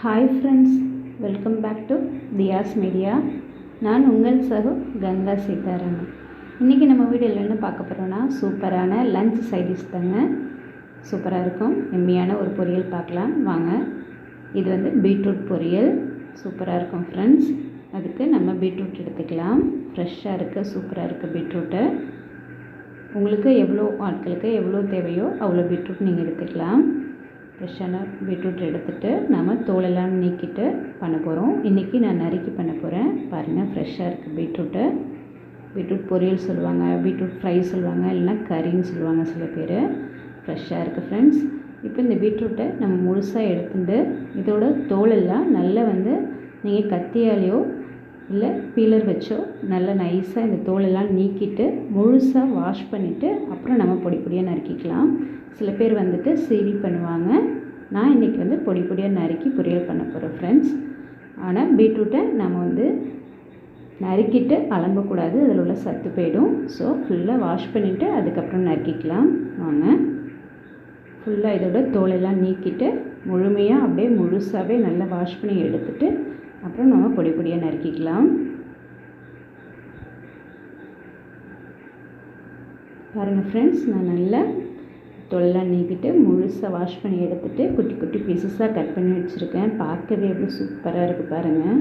Hi friends welcome back to Thiyas media நான் உங்கள் சகு கங்கா சீதாராமன். இன்றைக்கி நம்ம வீடியோவில் என்ன பார்க்க போகிறோன்னா சூப்பரான லஞ்ச் சைடிஷ் தாங்க. சூப்பராக இருக்கும். எம்மியான ஒரு பொரியல் பார்க்கலாம். வாங்க. இது வந்து பீட்ரூட் பொரியல். சூப்பராக இருக்கும் ஃப்ரெண்ட்ஸ் அதுக்கு நம்ம பீட்ரூட் எடுத்துக்கலாம். ஃப்ரெஷ்ஷாக இருக்குது சூப்பராக இருக்குது பீட்ரூட்டு. உங்களுக்கு எவ்வளோ ஆட்களுக்கு எவ்வளோ தேவையோ அவ்வளோ பீட்ரூட் நீங்கள் எடுத்துக்கலாம். ஃப்ரெஷ்ஷான பீட்ரூட் எடுத்துகிட்டு நம்ம தோலெல்லாம் நீக்கிட்டு பண்ண போகிறோம் இன்றைக்கி நான் நறுக்கி பண்ண போகிறேன் பாருங்கள் ஃப்ரெஷ்ஷாக இருக்குது பீட்ரூட்டு பீட்ரூட் பொரியல் சொல்லுவாங்க பீட்ரூட் ஃப்ரை சொல்லுவாங்க இல்லைனா கறின்னு சொல்லுவாங்க சில பேர். ஃப்ரெஷ்ஷாக இருக்குது ஃப்ரெண்ட்ஸ் இப்போ இந்த பீட்ரூட்டை நம்ம முழுசாக எடுத்துட்டு இதோட தோலெல்லாம் நல்லா வந்து நீங்கள் கத்தியாலேயோ இல்லை பீலர் வச்சோ நல்லா நைஸாக இந்த தோலெல்லாம் நீக்கிட்டு முழுசாக வாஷ் பண்ணிவிட்டு அப்புறம் நம்ம பொடி பொடியாக நறுக்கிக்கலாம். சில பேர் வந்துட்டு சீவி பண்ணுவாங்க. நான் இன்றைக்கி வந்து பொடி பொடியாக நறுக்கி பொரியல் பண்ண போகிறேன் ஃப்ரெண்ட்ஸ் ஆனால் பீட்ரூட்டை நம்ம வந்து நறுக்கிட்டு அலம்பக்கூடாது. அதில் உள்ள சத்து போயிடும். ஸோ ஃபுல்லாக வாஷ் பண்ணிவிட்டு அதுக்கப்புறம் நறுக்கிக்கலாம். வாங்க. ஃபுல்லாக இதோட தோலெல்லாம் நீக்கிட்டு முழுமையாக அப்படியே முழுசாகவே நல்லா வாஷ் பண்ணி எடுத்துகிட்டு அப்புறம் நம்ம பொடி பொடியாக நறுக்கிக்கலாம். பாருங்கள் ஃப்ரெண்ட்ஸ் நான் நல்லா தொல்லாம் நீக்கிட்டு முழுசாக வாஷ் பண்ணி எடுத்துகிட்டு குட்டி குட்டி பீசஸாக கட் பண்ணி வச்சுருக்கேன். பார்க்கவே எப்படி சூப்பராக இருக்குது பாருங்கள்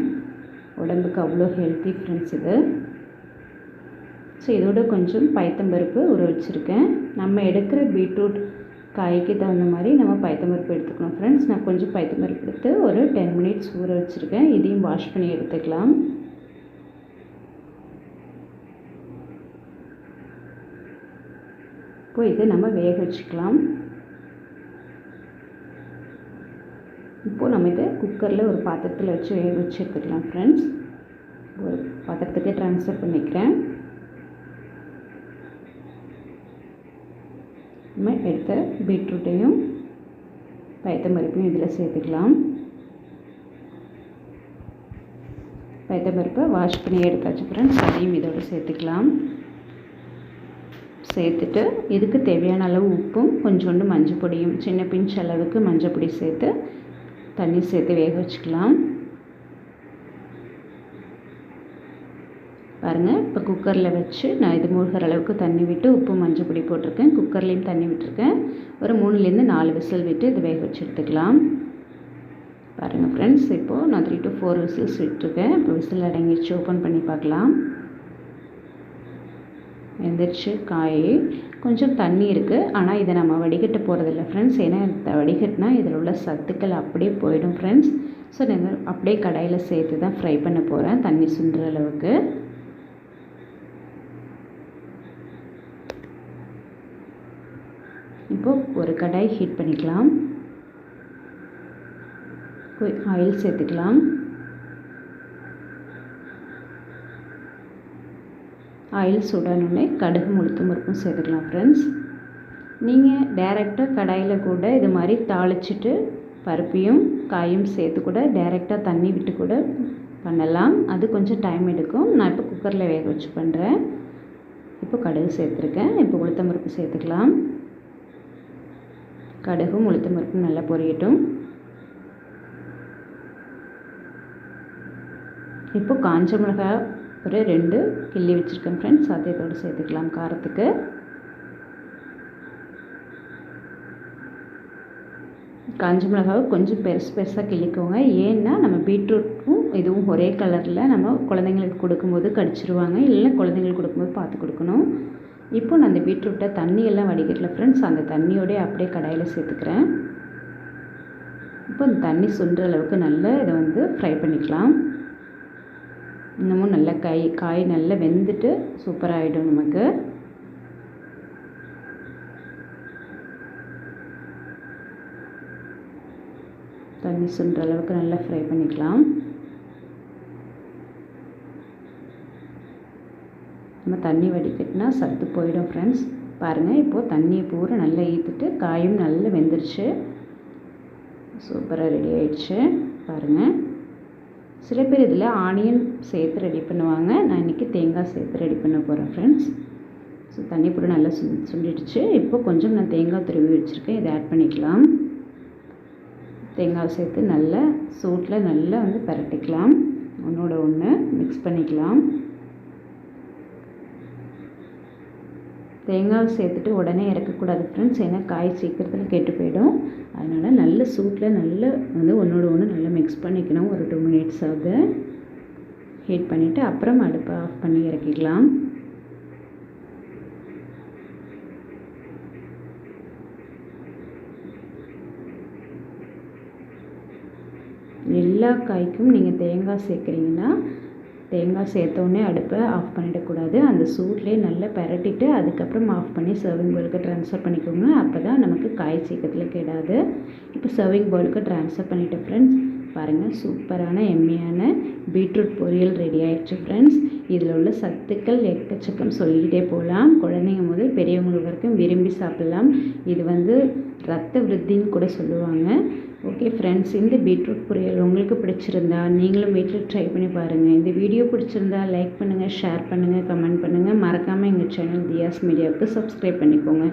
உடம்புக்கு அவ்வளோ ஹெல்த்தி ஃப்ரெண்ட்ஸ் இது. ஸோ இதோட கொஞ்சம் பயத்தம்பருப்பு ஊற வச்சுருக்கேன். நம்ம எடுக்கிற பீட்ரூட் காய்க்கு தகுந்த மாதிரி நம்ம பயத்தம்பருப்பு எடுத்துக்கணும். ஃப்ரெண்ட்ஸ் நான் கொஞ்சம் பயத்தம்பருப்பு எடுத்து ஒரு டென் மினிட்ஸ் ஊற வச்சுருக்கேன். இதையும் வாஷ் பண்ணி எடுத்துக்கலாம். இப்போ இதை நம்ம வேக வச்சுக்கலாம். இப்போது நம்ம இதை குக்கரில் ஒரு பாத்திரத்தில் வச்சு வேக வச்சு எடுத்துக்கலாம் ஃப்ரெண்ட்ஸ் ஒரு பாத்திரத்துக்கு ட்ரான்ஸ்ஃபர் பண்ணிக்கிறேன். நம்ம எடுத்த பீட்ரூட்டையும் பயத்தம்பருப்பையும் இதில் சேர்த்துக்கலாம். பயத்தம்பருப்பை வாஷ் பண்ணி எடுத்தாச்சு ஃப்ரெண்ட்ஸ் அதையும் இதோடு சேர்த்துக்கலாம். சேர்த்துட்டு இதுக்கு தேவையான அளவு உப்பும் கொஞ்சோண்டு மஞ்சள் பொடியும் சின்ன பிஞ்ச் அளவுக்கு மஞ்சள் பொடி சேர்த்து தண்ணி சேர்த்து வேக வச்சுக்கலாம். பாருங்கள் இப்போ குக்கரில் வச்சு நான் இது மூழ்கிற அளவுக்கு தண்ணி விட்டு உப்பு மஞ்சள் பொடி போட்டிருக்கேன். குக்கர்லேயும் தண்ணி விட்டுருக்கேன். ஒரு மூணுலேருந்து நாலு விசில் விட்டு இது வேக வச்சு எடுத்துக்கலாம். பாருங்கள் ஃப்ரெண்ட்ஸ் இப்போது நான் த்ரீ டு ஃபோர் விசில்ஸ் விட்டுருக்கேன். இப்போ விசில் அடங்கிடுச்சு. ஓப்பன் பண்ணி பார்க்கலாம். வெந்துருச்சு காய். கொஞ்சம் தண்ணி இருக்குது ஆனால் இதை நம்ம வடிகட்ட போகிறதில்ல ஃப்ரெண்ட்ஸ் ஏன்னா வடிகட்டினா இதில் உள்ள சத்துக்கள் அப்படியே போயிடும் ஃப்ரெண்ட்ஸ் ஸோ நாங்கள் அப்படியே கடாயில் சேர்த்து தான் ஃப்ரை பண்ண போகிறேன் தண்ணி சுண்டுற அளவுக்கு இப்போது ஒரு கடாய் ஹீட் பண்ணிக்கலாம். ஆயில் சேர்த்துக்கலாம். ஆயில் சுடணுன்னே கடுகு முழுத்து முறுக்கும் சேர்த்துக்கலாம் ஃப்ரெண்ட்ஸ் நீங்கள் டைரெக்டாக கடாயில் கூட இது மாதிரி தாளிச்சிட்டு பருப்பையும் காயும் சேர்த்து கூட டைரெக்டாக தண்ணி விட்டு கூட பண்ணலாம். அது கொஞ்சம் டைம் எடுக்கும். நான் இப்போ குக்கரில் வேக வச்சு பண்ணுறேன் இப்போ கடுகு சேர்த்துருக்கேன். இப்போ உளுத்தம்பருப்பு சேர்த்துக்கலாம். கடுகும் உளுத்தம் பருப்பும் நல்லா பொரியட்டும். இப்போ காஞ்ச மிளகாய் ஒரு ரெண்டு கிள்ளி வச்சுருக்கேன் ஃப்ரெண்ட்ஸ் அதை இதோடு சேர்த்துக்கலாம் காரத்துக்கு. காஞ்ச மிளகாவை கொஞ்சம் பெருசு பெருசாக கிள்ளிக்கோங்க. ஏன்னா நம்ம பீட்ரூட்டும் இதுவும் ஒரே கலரில் நம்ம குழந்தைங்களுக்கு கொடுக்கும்போது கடிச்சிருவாங்க. இல்லைன்னா குழந்தைங்களுக்கு கொடுக்கும்போது பார்த்து கொடுக்கணும். இப்போ நான் அந்த பீட்ரூட்டை தண்ணியெல்லாம் வடிகட்டல ஃப்ரெண்ட்ஸ் அந்த தண்ணியோடய அப்படியே கடாயில் சேர்த்துக்கிறேன். இப்போ இந்த தண்ணி சுண்டுற அளவுக்கு நல்லா இதை வந்து ஃப்ரை பண்ணிக்கலாம். இன்னமும் நல்லா காய் காய் நல்லா வெந்துட்டு சூப்பராகிடும் நமக்கு. தண்ணி சுண்டுற அளவுக்கு நல்லா ஃப்ரை பண்ணிக்கலாம். நம்ம தண்ணி வடிகட்டினா சத்து போயிடும் ஃப்ரெண்ட்ஸ் பாருங்கள் இப்போது தண்ணியை பூரா நல்லா ஈத்துட்டு காயும் நல்லா வெந்துருச்சு. சூப்பராக ரெடி ஆயிடுச்சு. பாருங்கள் சில பேர் இதில் ஆனியன் சேர்த்து ரெடி பண்ணுவாங்க. நான் இன்றைக்கி தேங்காய் சேர்த்து ரெடி பண்ண போகிறேன் ஃப்ரெண்ட்ஸ் ஸோ தண்ணி கூட நல்லா சுண்டிடுச்சு. இப்போ கொஞ்சம் நான் தேங்காய் துருவி வச்சுருக்கேன். இதை ஆட் பண்ணிக்கலாம். தேங்காய் சேர்த்து நல்லா சூட்டில் நல்லா வந்து பரட்டிக்கலாம். ஒன்றோட ஒன்று மிக்ஸ் பண்ணிக்கலாம். தேங்காய் சேர்த்துட்டு உடனே இறக்கக்கூடாது ஃப்ரெண்ட்ஸ் ஏன்னா காய் சீக்கிரத்தில் கெட்டு போயிடும். அதனால் நல்ல சூட்டில் நல்ல வந்து ஒன்றோட ஒன்று நல்லா மிக்ஸ் பண்ணிக்கணும். ஒரு டூ மினிட்ஸ் ஆகுது ஹீட் பண்ணிவிட்டு அப்புறம் அடுப்பை ஆஃப் பண்ணி இறக்கிக்கலாம். எல்லா காய்க்கும் நீங்கள் தேங்காய் சேர்க்குறீங்கன்னா தேங்காய் சேர்த்தோடனே அடுப்பை ஆஃப் பண்ணிடக்கூடாது. அந்த சூட்லேயே நல்லா பரட்டிட்டு அதுக்கப்புறம் ஆஃப் பண்ணி சர்விங் பவுலுக்கு ட்ரான்ஸ்ஃபர் பண்ணிக்கோங்க. அப்போ தான் நமக்கு காய் சீக்கிரத்தில் கெடாது. இப்போ சர்விங் பவுலுக்கு ட்ரான்ஸ்ஃபர் பண்ணிட்டேன் ஃப்ரெண்ட்ஸ் பாருங்கள் சூப்பரான எம்மையான பீட்ரூட் பொரியல் ரெடி ஆயிடுச்சு ஃப்ரெண்ட்ஸ் இதில் உள்ள சத்துக்கள் எக்கச்சக்கம் சொல்லிக்கிட்டே போகலாம். குழந்தைங்க முதல் பெரியவங்க வரைக்கும் விரும்பி சாப்பிட்லாம். இது வந்து ரத்த விருத்தின்னு கூட சொல்லுவாங்க. ஓகே ஃப்ரெண்ட்ஸ் இந்த பீட்ரூட் பொரியல் உங்களுக்கு பிடிச்சிருந்தா நீங்களும் வீட்டில் ட்ரை பண்ணி பாருங்கள் இந்த வீடியோ பிடிச்சிருந்தா லைக் பண்ணுங்கள் ஷேர் பண்ணுங்கள் கமெண்ட் பண்ணுங்கள் மறக்காமல் எங்கள் சேனல் தியாஸ் மீடியாவுக்கு சப்ஸ்கிரைப் பண்ணிக்கோங்க.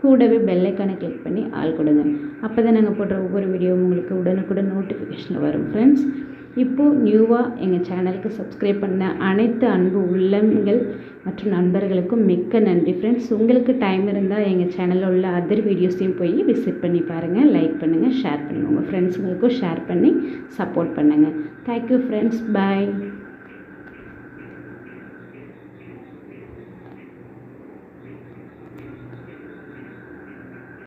கூடவே பெல்லைக்கானை கிளிக் பண்ணி ஆள் கொடுங்க. அப்போ தான் நாங்கள் போடுற ஒவ்வொரு வீடியோவும் உங்களுக்கு உடனுக்குடன் நோட்டிஃபிகேஷன் வரும். ஃப்ரெண்ட்ஸ் இப்போது நியூவாக எங்கள் சேனலுக்கு சப்ஸ்கிரைப் பண்ண அனைத்து அன்பு உள்ளங்கள் மற்றும் நண்பர்களுக்கும் மிக்க நன்றி ஃப்ரெண்ட்ஸ் உங்களுக்கு டைம் இருந்தால் எங்கள் சேனலில் உள்ள அதர் வீடியோஸையும் போய் விசிட் பண்ணி பாருங்கள் லைக் பண்ணுங்கள் ஷேர் பண்ணுங்கள் உங்கள் ஃப்ரெண்ட்ஸுங்களுக்கும் ஷேர் பண்ணி சப்போர்ட் பண்ணுங்கள் தேங்க்யூ ஃப்ரெண்ட்ஸ் பாய்